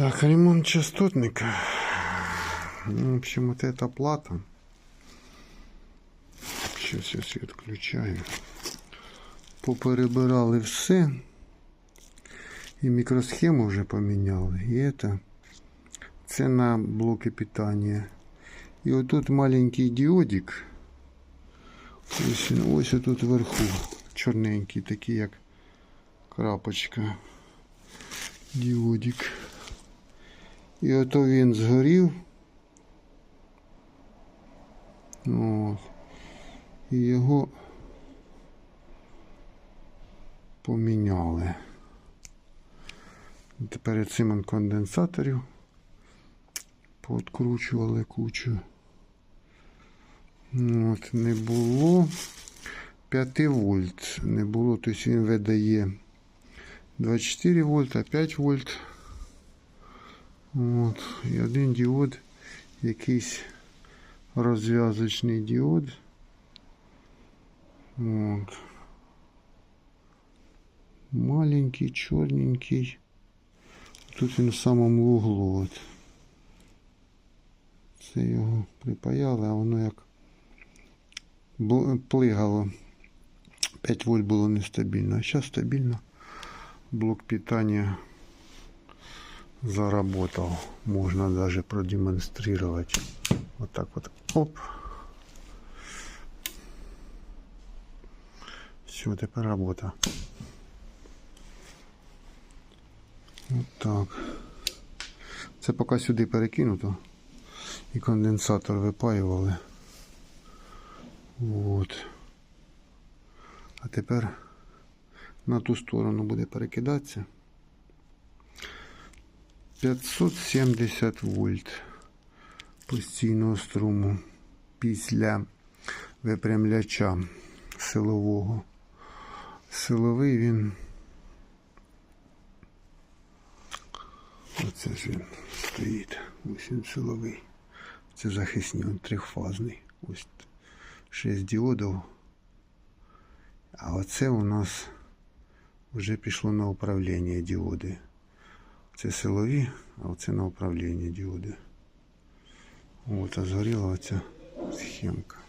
Так, ремонт частотника. Ну, в общем, вот эта плата. Сейчас я свет включаю. Поперебирали все. І мікросхему вже поміняли. І це, це на блоки питання. І отут маленький діодик. Ось, ось отут вверху. Чорненький, такий як крапочка. Діодик. І ото він згорів. От. І його поміняли. Тепер цим конденсаторів пооткручували кучу. От, не було 5 вольт. Не було, тобто він видає 24 вольта, 5 вольт. От. І один діод, якийсь розв'язочний діод. От. Маленький, чорненький. Тут він в самому углу. От. Це його припаяли, а воно як плигало. 5 вольт було нестабільно, а зараз стабільно. Блок питання заработал. Можно даже продемонстрировать. Вот так вот. Оп. Все, тепер робота. Вот так. Це поки сюди перекинуто. І конденсатор випаювали. Вот. А тепер на ту сторону буде перекидатися. 570 вольт постійного струму після випрямляча силового. Силовий він. Оце ж він стоїть. Ось він силовий. Це захисний, він трьохфазний. Ось 6 діодів. А оце у нас вже пішло на управління діоди. Це силові, а оце на управління діоди. От, а згоріла оця схемка.